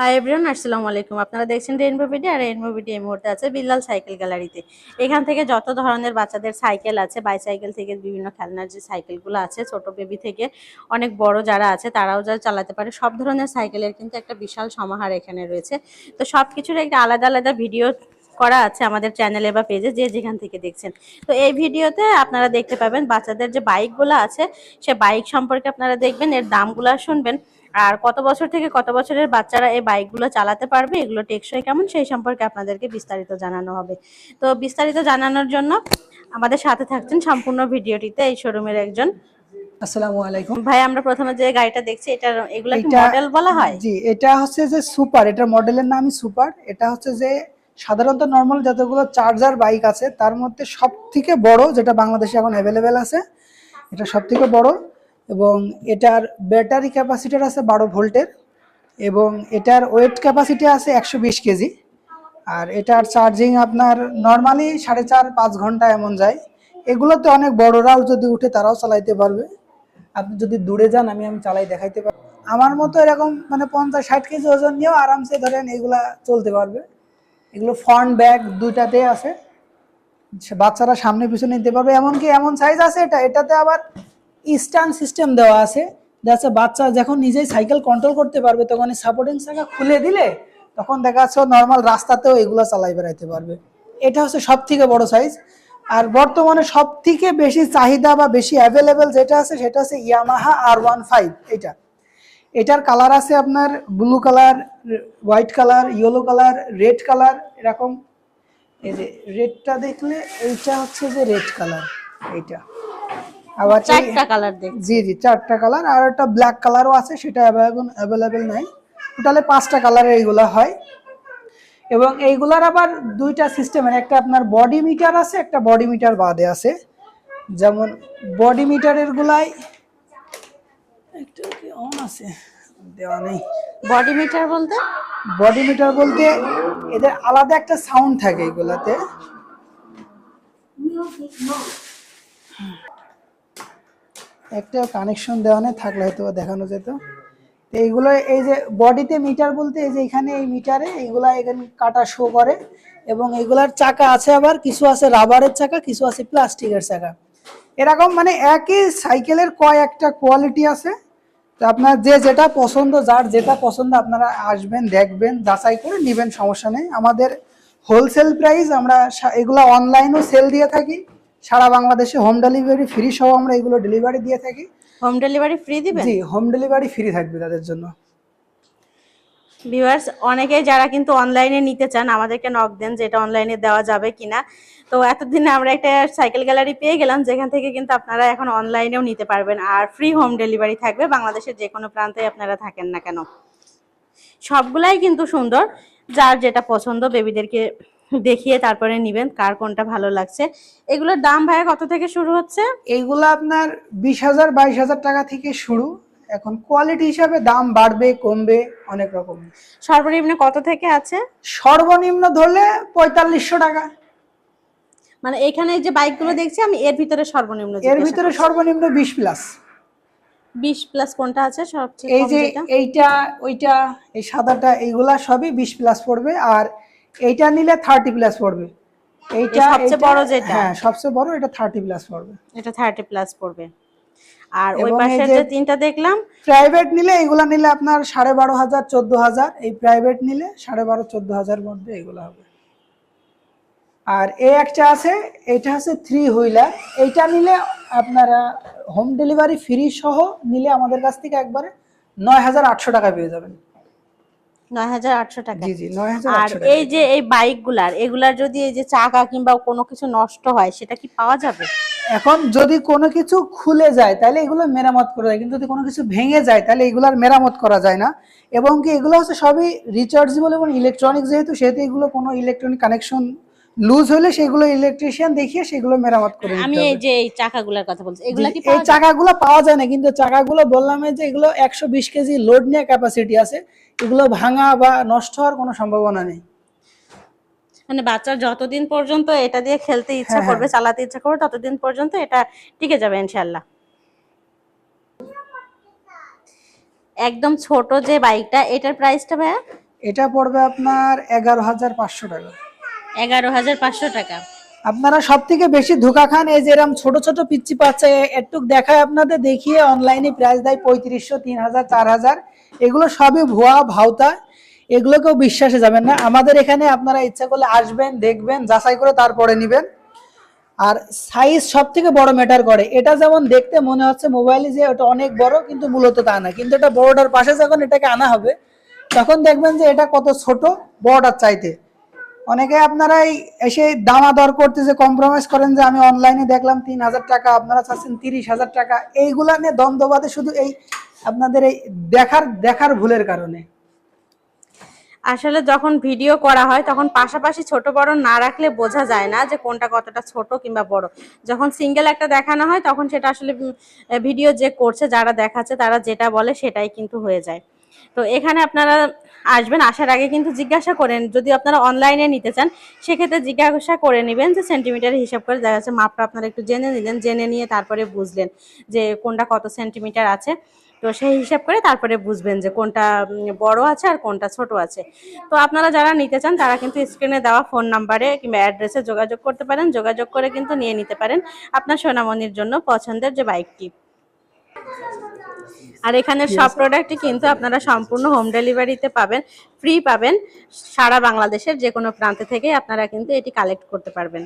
Hi everyone আসসালামু আলাইকুম। আপনারা দেখছেন রেইনবো বিডি আর রেইনবো বিডি এই মুহূর্তে আছে বিল্লাল সাইকেল গ্যালারিতে এখান থেকে যত ধরনের বাচ্চাদের সাইকেল আছে বাইসাইকেল থেকে বিভিন্ন খেলনার যে সাইকেলগুলো আছে, ছোট বেবি থেকে অনেক বড় যারা আছে, তারাও যারা চালাতে পারে। সব ধরনের সাইকেলের কিন্তু একটা বিশাল সমাহার এখানে রয়েছে। তো সব কিছুর একটা আলাদা আলাদা ভিডিও করা আছে আমাদের চ্যানেলে বা পেজে যে যেখান থেকে দেখছেন। তো এই ভিডিওতে আপনারা দেখতে পাবেন বাচ্চাদের যে বাইকগুলো আছে, সে বাইক সম্পর্কে আপনারা দেখবেন, এর দামগুলো শুনবেন। আর কত বছর থেকে কত বছরের বাচ্চারা এই বাইকগুলো চালাতে পারবে এগুলো টেকসই কেমন সেই সম্পর্কে আপনাদেরকে বিস্তারিত জানানো হবে। তো বিস্তারিত জানানোর জন্য আমাদের সাথে থাকছেন সম্পূর্ণ ভিডিওটিতে এই শোরুমের একজন। আসসালামু আলাইকুম। ভাই আমরা প্রথমে যে গাড়িটা দেখছি এটা এগুলো কি এটা- মডেল বলা হয়? জি এটা হচ্ছে যে সুপার এটার মডেলের নামই সুপার। এটা হচ্ছে যে সাধারণত নর্মাল যতগুলো চার্জার বাইক আছে তার মধ্যে সব থেকে বড় যেটা বাংলাদেশে এখন অ্যাভেলেবেল আছে এটা সব থেকে বড়। এবং এটার ব্যাটারি ক্যাপাসিটার আছে বারো ভোল্টের এবং এটার ওয়েট ক্যাপাসিটি আছে একশো বিশ কেজি। আর এটার চার্জিং আপনার নর্মালি সাড়ে চার পাঁচ ঘণ্টা এমন যায়। এগুলোতে অনেক বড়রাও যদি উঠে তারাও চালাইতে পারবে। আপনি যদি দূরে যান, আমি আমি চালাই দেখাইতে পারি আমার মতো এরকম মানে পঞ্চাশ ষাট কেজি ওজন নিয়েও আরামসে ধরেন এগুলা চলতে পারবে। এগুলো ফ্রন্ট ব্যাগ দুইটাতে আছে। বাচ্চারা সামনে পিছনে নিতে পারবে। এমনকি এমন সাইজ আছে এটা, এটাতে আবার স্ট্যান্ড সিস্টেম দেওয়া আছে। যাচ্ছে বাচ্চা যখন নিজেই সাইকেল কন্ট্রোল করতে পারবে, তখন সাপোর্টিং চাকা খুলে দিলে তখন দেখা যাচ্ছে নর্মাল রাস্তাতেও এগুলো চালাই বেড়াইতে পারবে। এটা হচ্ছে সব থেকে বড় সাইজ আর বর্তমানে সব থেকে বেশি চাহিদা বা বেশি অ্যাভেলেবেল যেটা আছে, সেটা হচ্ছে ইয়ামাহা আর ওয়ান ফাইভ এটা। এটার কালার আছে আপনার blue colour white colour yellow colour red colour এরকম। এই যে রেডটা দেখলে এইটা হচ্ছে যে রেড কালার এইটা। আবার চারটা কালার জি জি চারটা কালার আর একটা ব্ল্যাক কালারও আছে সেটা এখন অ্যাভেলেবেল নাই। টোটালে পাঁচটা কালারের এইগুলা হয়। এবং এইগুলার আবার দুইটা সিস্টেমের একটা আপনার বডি মিটার আছে একটা বডি মিটার বাদে আছে। যেমন বডি মিটারের গুলাই একটু অন আছে? দেওয়া নেই। বডি মিটার বলতে? বডি মিটার বলতে এদের আলাদা একটা সাউন্ড থাকে এগুলাতে একটা কানেকশন দেওয়া নেই, থাকলে হয়তো দেখানো যেত। তো এইগুলো এই যে বডিতে মিটার বলতে এই যে এখানে এই মিটারে এইগুলা এখানে কাটা শো করে এবং এগুলার চাকা আছে আবার, কিছু আছে রাবারের চাকা, কিছু আছে প্লাস্টিকের চাকা। এরকম মানে একই সাইকেলের কয়েকটা কোয়ালিটি আছে। তো আপনার যে যেটা পছন্দ, যার যেটা পছন্দ, আপনারা আসবেন, দেখবেন, যাচাই করে নেবেন, সমস্যা নেই। আমাদের হোলসেল প্রাইস আমরা এগুলো অনলাইনও সেল দিয়ে থাকি। সারা বাংলাদেশে হোম ডেলিভারি ফ্রি সহ আমরা এগুলো ডেলিভারি দিয়ে থাকি। হোম ডেলিভারি ফ্রি দিবেন? জি হোম ডেলিভারি ফ্রি থাকবে তাদের জন্য। ভিউয়ার্স অনেকেই যারা কিন্তু অনলাইনে নিতে চান আমাদেরকে নক দেন যে এটা অনলাইনে দেওয়া যাবে কিনা। তো এতদিনে আমরা একটা সাইকেল গ্যালারি পেয়ে গেলাম যেখান থেকে কিন্তু আপনারা এখন অনলাইনেও নিতে পারবেন। আর ফ্রি হোম ডেলিভারি থাকবে বাংলাদেশের যে কোনো প্রান্তে আপনারা থাকেন না কেন। সবগুলাই কিন্তু সুন্দর যার যেটা পছন্দ বেবিদেরকে দেখিয়ে তারপরে নিবেন কার কোনটা ভালো লাগছে। এগুলোর দাম ভাইয়া কত থেকে শুরু হচ্ছে? এইগুলো আপনার বিশ হাজার বাইশ হাজার টাকা থেকে শুরু। এখন কোয়ালিটি হিসাবে দাম বাড়বে কমবে অনেক রকম। সর্বনিম্ন কত থেকে আছে? সর্বনিম্ন ধরলে পঁয়তাল্লিশশো টাকা। মানে এখানে যে বাইকগুলো দেখছি আমি এর ভিতরে সর্বনিম্ন এর ভিতরে সর্বনিম্ন বিশ প্লাস। বিশ প্লাস কোনটা আছে? সবচেয়ে এই যে এইটা ওইটা এই সাদাটা এইগুলা সবই বিশ প্লাস পড়বে। আর এইটা নিলে থার্টি প্লাস পড়বে। এইটা সবচেয়ে বড় যেটা? হ্যাঁ সবচেয়ে বড় এটা থার্টি প্লাস পড়বে। এটা থার্টি প্লাস পড়বে। আর ওই যে- যে তিনটা দেখলাম প্রাইভেট নিলে এগুলা নিলে আপনার সাড়ে বারো হাজার চোদ্দ হাজার। এই প্রাইভেট নিলে সাড়ে বারো চোদ্দ হাজার মধ্যে এগুলো হবে। আর এই একটা আছে এটা আছে থ্রি হুইলার এইটা নিলে আপনারা হোম ডেলিভারি ফ্রি সহ নিলে আমাদের কাছ থেকে একবারে নয় হাজার আটশো টাকা পেয়ে যাবেন। নয় হাজার আটশো টাকা। জি জি নয় হাজার আর এই যে এই এগুলার যদি এই যে চাকা কিংবা কোনো কিছু নষ্ট হয় সেটা কি পাওয়া যাবে? এখন যদি কোনো কিছু খুলে যায় তাহলে এগুলো মেরামত করা যায়। কিন্তু যদি কোনো কিছু ভেঙে যায় তাহলে এগুলোর মেরামত করা যায় না। এবং কি এগুলো হচ্ছে সবই রিচার্জেবল এবং ইলেকট্রনিক যেহেতু সেহেতু এগুলো কোনো ইলেকট্রনিক কানেকশন লুজ হলে সেগুলো ইলেকট্রিশিয়ান দেখিয়ে সেগুলো মেরামত করে আমি এই যে এই চাকাগুলার কথা বলছি এগুলা কি এই? চাকাগুলো পাওয়া যায় না কিন্তু চাকাগুলো বললাম এই যে এগুলো একশো বিশ কেজি লোড নিয়ে ক্যাপাসিটি আছে এগুলো ভাঙা বা নষ্ট হওয়ার কোনো সম্ভাবনা নেই। মানে বাচ্চার যতদিন পর্যন্ত এটা দিয়ে খেলতে ইচ্ছা হ্যাঁ, করবে চালাতে ইচ্ছা করবে ততদিন পর্যন্ত এটা টিকে যাবে ইনশাআল্লাহ। একদম ছোট যে বাইকটা এটার প্রাইসটা ভাইয়া? এটা পড়বে আপনার এগারো হাজার পাঁচশো টাকা। এগারো হাজার পাঁচশো টাকা। আপনারা সব থেকে বেশি ধোকা খান এই যে এরকম ছোট ছোট পিচ্ছি পাচ্ছে একটু দেখায় আপনাদের, দেখিয়ে অনলাইনে প্রাইস দেয় পঁয়ত্রিশশো তিন হাজার চার হাজার এগুলো সবই ভুয়া, ভাওতা। এগুলোকেও বিশ্বাসে যাবেন না। আমাদের এখানে আপনারা ইচ্ছা করলে আসবেন, দেখবেন, যাচাই করে তারপরে নেবেন। আর সাইজ সব থেকে বড় ম্যাটার করে। এটা যেমন দেখতে মনে হচ্ছে মোবাইলে যে ওটা অনেক বড়, কিন্তু মূলত তা না। কিন্তু এটা বড়টার পাশে যখন এটাকে আনা হবে, তখন দেখবেন যে এটা কত ছোট, বড়টার চাইতে। অনেকে আপনারা এই এসে দামা দর করতে যে কম্প্রোমাইজ করেন যে আমি অনলাইনে দেখলাম তিন হাজার টাকা, আপনারা চাচ্ছেন তিরিশ হাজার টাকা। এইগুলা নিয়ে দ্বন্দ্ববাদে শুধু এই আপনাদের এই দেখার দেখার ভুলের কারণে। আসলে যখন ভিডিও করা হয়, তখন পাশাপাশি ছোট বড় না রাখলে বোঝা যায় না যে কোনটা কতটা ছোট কিংবা বড়। যখন সিঙ্গেল একটা দেখানো হয়, তখন সেটা আসলে ভিডিও যে করছে, যারা দেখাচ্ছে, তারা যেটা বলে সেটাই কিন্তু হয়ে যায়। তো এখানে আপনারা আসবেন, আসার আগে কিন্তু জিজ্ঞাসা করেন, যদি আপনারা অনলাইনে নিতে চান, সেক্ষেত্রে জিজ্ঞাসা করে নেবেন যে সেন্টিমিটার হিসাব করে দেখা যাচ্ছে মাপটা আপনারা একটু জেনে নিলেন, জেনে নিয়ে তারপরে বুঝলেন যে কোনটা কত সেন্টিমিটার আছে। তো সেই হিসাব করে তারপরে বুঝবেন যে কোনটা বড় আছে আর কোনটা ছোট আছে। তো আপনারা যারা নিতে চান, তারা কিন্তু স্ক্রিনে দেওয়া ফোন নাম্বারে কিংবা অ্যাড্রেসে যোগাযোগ করতে পারেন, যোগাযোগ করে কিন্তু নিয়ে নিতে পারেন আপনার সোনামণির জন্য পছন্দের যে বাইকটি আর এখানে সব প্রোডাক্টই কিন্তু আপনারা সম্পূর্ণ হোম ডেলিভারিতে পাবেন ফ্রি পাবেন সারা বাংলাদেশের যে কোনো প্রান্ত থেকে আপনারা কিন্তু এটি কালেক্ট করতে পারবেন।